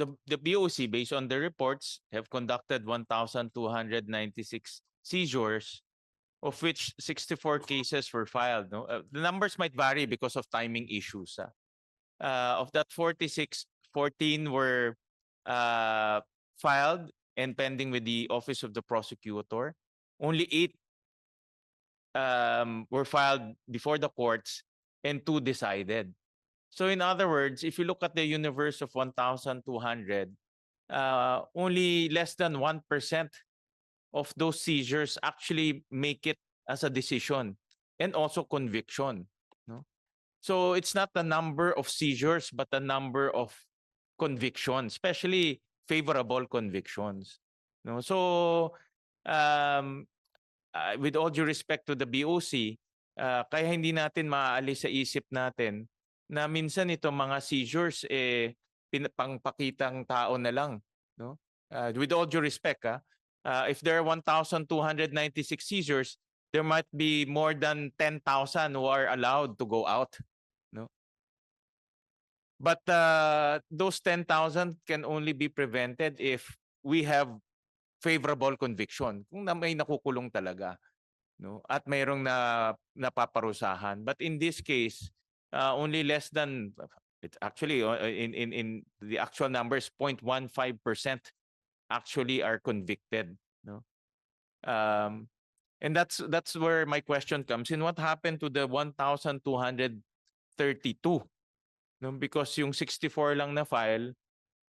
the, the BOC, based on the reports, have conducted 1,296 seizures, of which 64 cases were filed. No? Uh, the numbers might vary because of timing issues. ah. Uh, of that 46, 14 were uh, filed and pending with the Office of the Prosecutor. Only eight um, were filed before the courts and two decided. So in other words, if you look at the universe of 1,200, uh, only less than 1% of those seizures actually make it as a decision and also conviction. No? So it's not the number of seizures, but the number of convictions, especially favorable convictions. No? So um, uh, with all due respect to the BOC, uh, kaya hindi natin maaalis sa isip natin na minsan itong mga seizures eh pangpakitang tao na lang, no? Uh, with all due respect, ah, uh, if there are 1,296 seizures, there might be more than 10,000 who are allowed to go out, no? But uh, those 10,000 can only be prevented if we have favorable conviction. Kung na may nakukulong talaga, no? At mayroong na napaparusahan. But in this case, uh, only less than it's actually uh, in in in the actual numbers 0.15% actually are convicted no? Um and that's that's where my question comes in. What happened to the 1232 no because yung 64 lang na file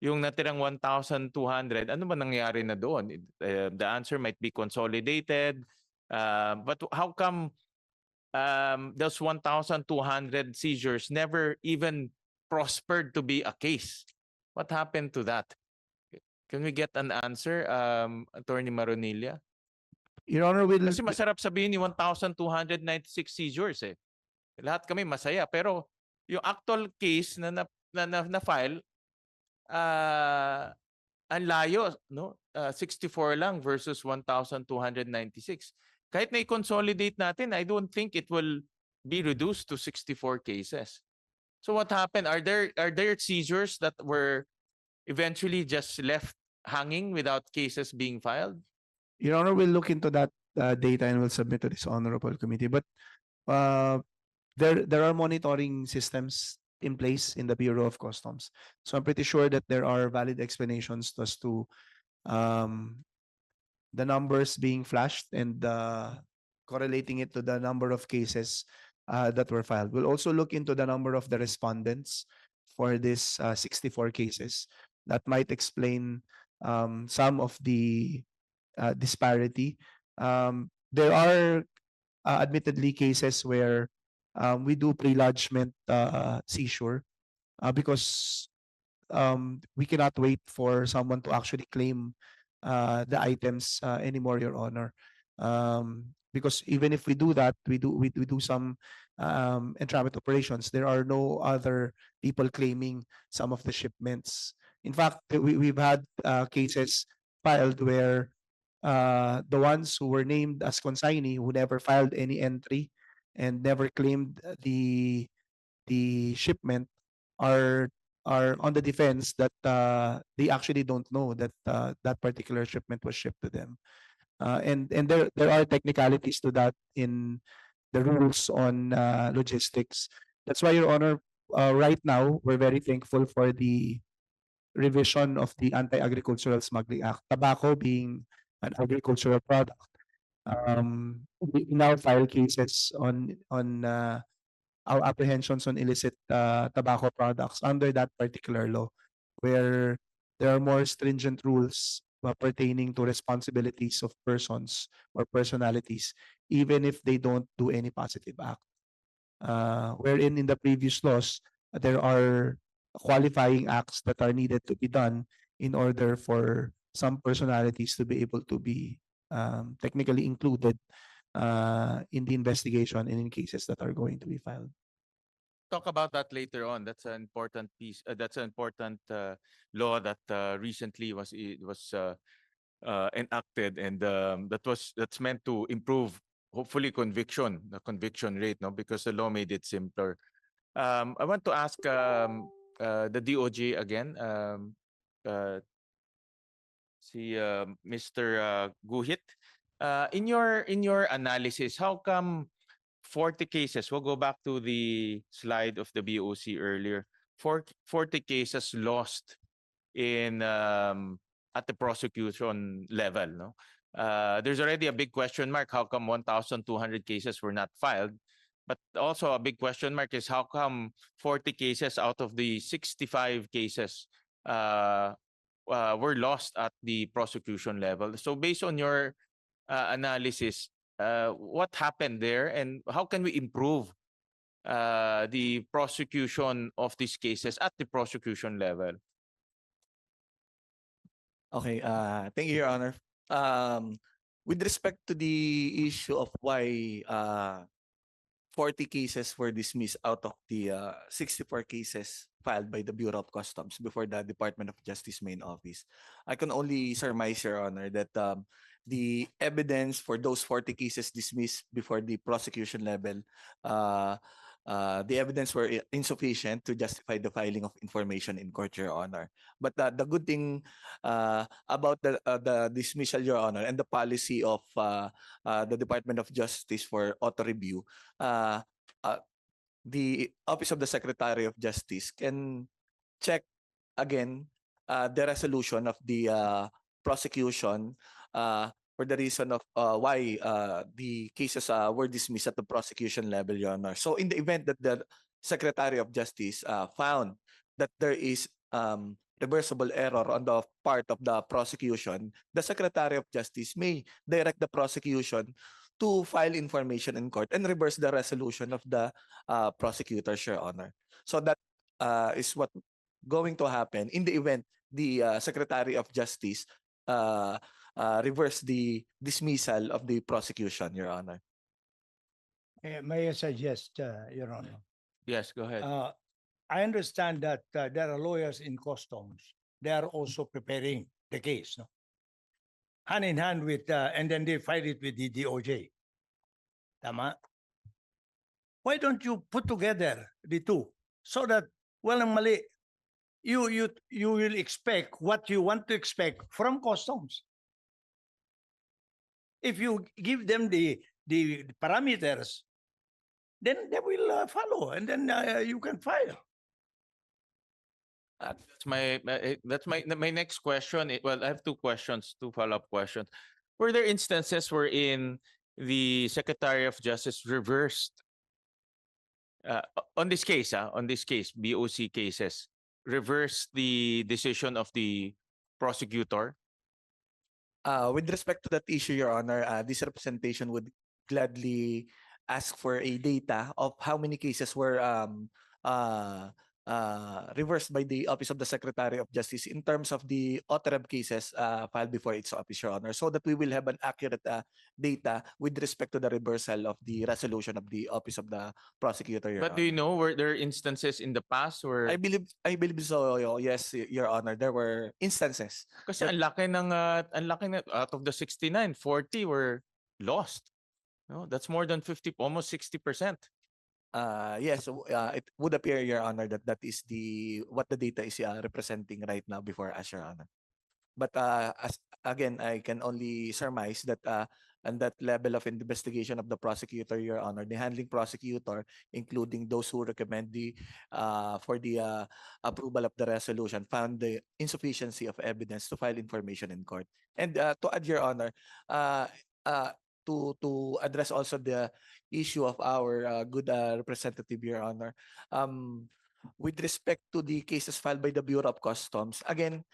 yung natirang 1200 ano ba nangyari na doon? Uh, the answer might be consolidated. Uh, but how come um, those 1,200 seizures never even prospered to be a case. What happened to that? Can we get an answer, um, Attorney Maronilla? Your Honor, will Kasi masarap sabihin yung 1,296 seizures eh. Lahat kami masaya. Pero yung actual case na na, na, na, na file, ah ang layo, no? Ah, 64 lang versus 1,296. Kahit na i-consolidate natin, I don't think it will be reduced to 64 cases. So what happened? Are there are there seizures that were eventually just left hanging without cases being filed? Your Honor, we'll look into that uh, data and we'll submit to this honorable committee. But uh, there there are monitoring systems in place in the Bureau of Customs. So I'm pretty sure that there are valid explanations as to um, the numbers being flashed and uh, correlating it to the number of cases uh, that were filed. We'll also look into the number of the respondents for this uh, 64 cases. That might explain um, some of the uh, disparity. Um, there are uh, admittedly cases where um, we do pre-lodgement uh, seizure because um, we cannot wait for someone to actually claim uh, the items uh, anymore, Your Honor. Um, because even if we do that, we do we, we do some um, entrapment operations. There are no other people claiming some of the shipments. In fact, we, we've had uh, cases filed where uh, the ones who were named as consignee who never filed any entry and never claimed the the shipment are are on the defense that uh, they actually don't know that uh, that particular shipment was shipped to them. Uh, and and there there are technicalities to that in the rules on uh, logistics. That's why, Your Honor, uh, right now we're very thankful for the revision of the Anti-Agricultural Smuggling Act. Tobacco being an agricultural product. Um, we now file cases on on uh, our apprehensions on illicit uh, tobacco products under that particular law, where there are more stringent rules pertaining to responsibilities of persons or personalities, even if they don't do any positive act. Uh, wherein in the previous laws, there are qualifying acts that are needed to be done in order for some personalities to be able to be um, technically included uh, in the investigation and in cases that are going to be filed. Talk about that later on. That's an important piece. Uh, that's an important uh, law that uh, recently was i- was uh, uh, enacted, and um, that was that's meant to improve, hopefully, conviction, the conviction rate, no, because the law made it simpler. Um, I want to ask um, uh, the DOJ again. Um, uh, si uh, Mr. Uh, Guhit. Uh, in your in your analysis, how come 40 cases? We'll go back to the slide of the BOC earlier. 40, 40 cases lost in um, at the prosecution level. No, uh, there's already a big question mark. How come 1,200 cases were not filed? But also a big question mark is how come 40 cases out of the 65 cases uh, uh, were lost at the prosecution level. So based on your uh, analysis, uh, what happened there and how can we improve uh, the prosecution of these cases at the prosecution level? Okay, uh, thank you, Your Honor. Um, with respect to the issue of why uh, 40 cases were dismissed out of the uh, 64 cases filed by the Bureau of Customs before the Department of Justice main office, I can only surmise, Your Honor, that um, the evidence for those 40 cases dismissed before the prosecution level uh, uh, the evidence were insufficient to justify the filing of information in court, Your Honor. But uh, the good thing uh, about the uh, the dismissal, Your Honor, and the policy of uh, uh, the Department of Justice for auto review, uh, uh, the Office of the Secretary of Justice can check again uh, the resolution of the uh, prosecution uh, for the reason of uh, why uh, the cases uh, were dismissed at the prosecution level, Your Honor. So in the event that the Secretary of Justice uh, found that there is um, reversible error on the part of the prosecution, the Secretary of Justice may direct the prosecution to file information in court and reverse the resolution of the uh, prosecutors, Your Honor. So that uh, is what going to happen in the event the uh, Secretary of Justice uh, uh, reverse the dismissal of the prosecution, Your Honor. Eh, May I suggest, uh, Your Honor? Yes, go ahead. Uh, I understand that uh, there are lawyers in customs. They are also preparing the case, no? Hand in hand with, uh, and then they file it with the DOJ. Tama? Why don't you put together the two so that walang mali? You, you, you will expect what you want to expect from customs. If you give them the, the parameters, then they will uh, follow and then uh, you can file. Uh, That's my, eh, that's my, my next question. Well, I have two questions, two follow-up questions. Were there instances wherein the Secretary of Justice reversed uh, on this case, ah, on this case, BOC cases, reversed the decision of the prosecutor? Uh, with respect to that issue, Your Honor, uh, this representation would gladly ask for a data of how many cases were um, uh, uh, reversed by the Office of the Secretary of Justice in terms of the OTREB cases uh, filed before its office, Your Honor, so that we will have an accurate uh, data with respect to the reversal of the resolution of the Office of the Prosecutor, Your But do Honor. you know, were there instances in the past where, I believe, I believe so, yes, Your Honor, there were instances. kasi ang laki ng, uh, ang laki na, out of the 69, 40 were lost. No, that's more than 50, almost 60%. Uh, yes, uh, it would appear, Your Honor, that that is the what the data is uh, representing right now before us, Your Honor. But uh, as again, I can only surmise that uh, and that level of investigation of the prosecutor, Your Honor, the handling prosecutor, including those who recommend the uh, for the uh, approval of the resolution, found the insufficiency of evidence to file information in court. And uh, to add, Your Honor, uh, uh, to to address also the issue of our uh, good uh, representative, Your Honor. Um, with respect to the cases filed by the Bureau of Customs, again,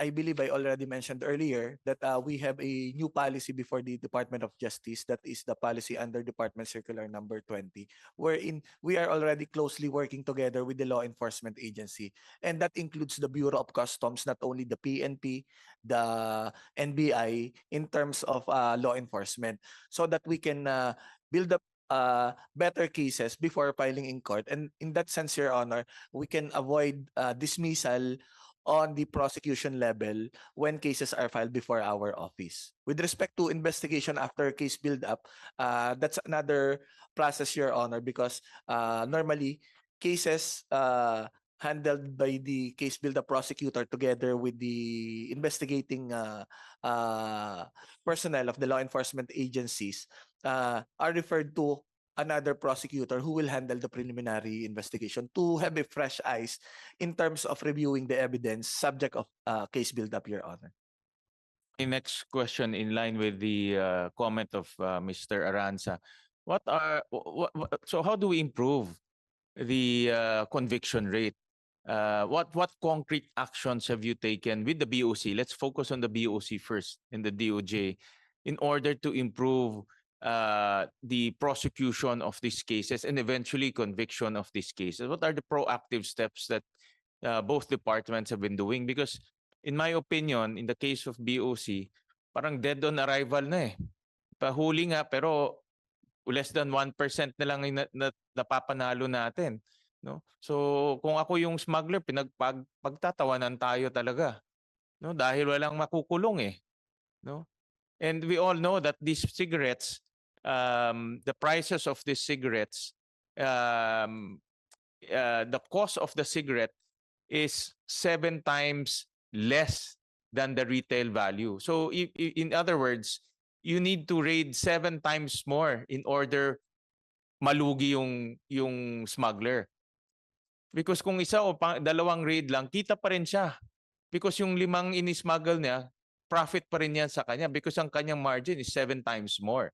I, believe I already mentioned earlier that uh, we have a new policy before the Department of Justice. That is the policy under Department Circular Number 20, wherein we are already closely working together with the law enforcement agency. And that includes the Bureau of Customs, not only the PNP, the NBI, in terms of uh, law enforcement, so that we can uh, build up uh, better cases before filing in court. And in that sense, Your Honor, we can avoid uh, dismissal on the prosecution level when cases are filed before our office. With respect to investigation after case build up, uh, that's another process, Your Honor, because uh, normally cases uh, handled by the case builder prosecutor together with the investigating uh, uh, personnel of the law enforcement agencies uh, are referred to another prosecutor who will handle the preliminary investigation to have a fresh eyes in terms of reviewing the evidence subject of uh, case build-up, Your Honor. My next question in line with the uh, comment of uh, Mr. Aranza. What are, wh- wh- wh- so how do we improve the uh, conviction rate? Uh, What, what concrete actions have you taken with the BOC? Let's focus on the BOC first and the DOJ in order to improve uh, the prosecution of these cases and eventually conviction of these cases. What are the proactive steps that uh, both departments have been doing? Because in my opinion, in the case of BOC, parang dead on arrival na eh. Pahuli nga pero less than 1% na lang na, na, napapanalo natin. No? So kung ako yung smuggler, pinagpag tayo talaga. No? Dahil walang makukulong eh. No? And we all know that these cigarettes, um, the prices of these cigarettes, um, uh, the cost of the cigarette is seven times less than the retail value. So in other words, you need to raid seven times more in order malugi yung yung smuggler. Because kung isa o pa, dalawang raid lang, kita pa rin siya. Because yung limang ini-smuggle niya, profit pa rin yan sa kanya because ang kanyang margin is seven times more.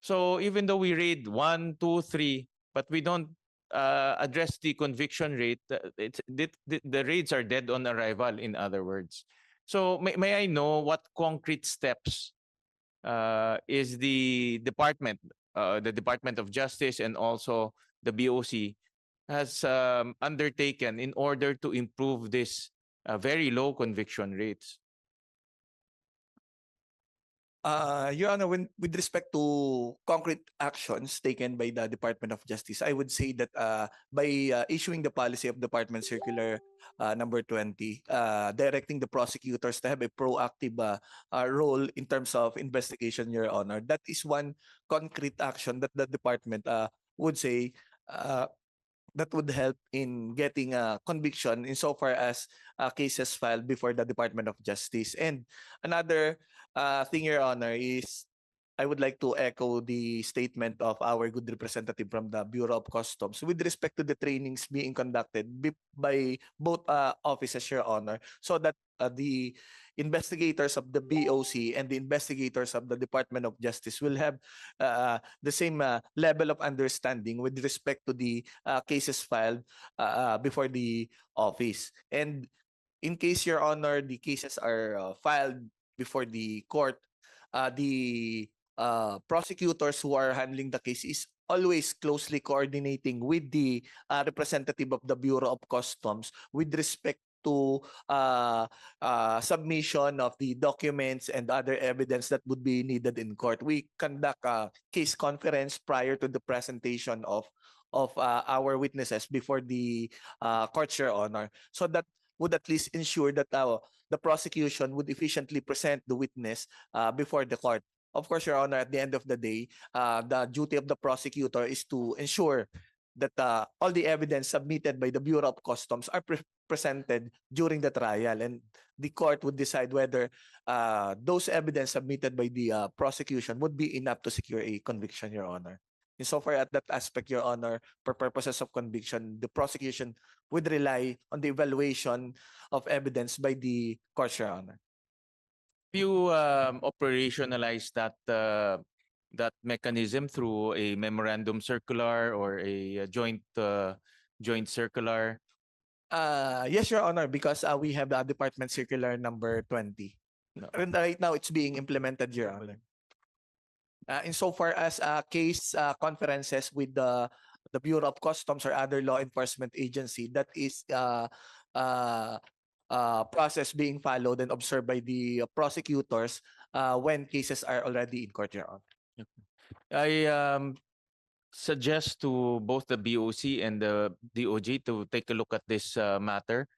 So even though we read one, two, three, but we don't uh, address the conviction rate, it's, the, the, raids are dead on arrival, in other words. So may, may I know what concrete steps uh, is the department, uh, the Department of Justice and also the BOC has um, undertaken in order to improve this uh, very low conviction rates? Uh, Your Honor, when, with respect to concrete actions taken by the Department of Justice, I would say that uh, by uh, issuing the policy of Department Circular uh, number 20, uh, directing the prosecutors to have a proactive uh, uh, role in terms of investigation, Your Honor, that is one concrete action that the department uh, would say uh, that would help in getting a conviction insofar as uh, cases filed before the Department of Justice. And another uh, thing, Your Honor, is I would like to echo the statement of our good representative from the Bureau of Customs with respect to the trainings being conducted by both uh, offices, Your Honor, so that uh, the investigators of the BOC and the investigators of the Department of Justice will have uh, the same uh, level of understanding with respect to the uh, cases filed uh, before the office. And in case, Your Honor, the cases are uh, filed before the court, uh, the uh, prosecutors who are handling the case is always closely coordinating with the uh, representative of the Bureau of Customs with respect to uh, uh, submission of the documents and other evidence that would be needed in court. We conduct a case conference prior to the presentation of of uh, our witnesses before the uh, court, Your Honor, so that would at least ensure that uh, the prosecution would efficiently present the witness uh, before the court. Of course, Your Honor, at the end of the day, uh, the duty of the prosecutor is to ensure that uh, all the evidence submitted by the Bureau of Customs are pre- presented during the trial, and the court would decide whether uh, those evidence submitted by the uh, prosecution would be enough to secure a conviction, Your Honor. Insofar at that aspect, Your Honor, for purposes of conviction, the prosecution would rely on the evaluation of evidence by the court, Your Honor. you um, operationalize that uh, that mechanism through a memorandum circular or a uh, joint uh, joint circular? Uh, yes, Your Honor, because uh, we have the Department Circular number 20. No. And right now, it's being implemented, Your Honor. Uh, insofar as uh, case uh, conferences with the the Bureau of Customs or other law enforcement agency, that is uh, uh, uh, process being followed and observed by the prosecutors uh, when cases are already in court, Your Honor. I um, suggest to both the BOC and the DOJ to take a look at this uh, matter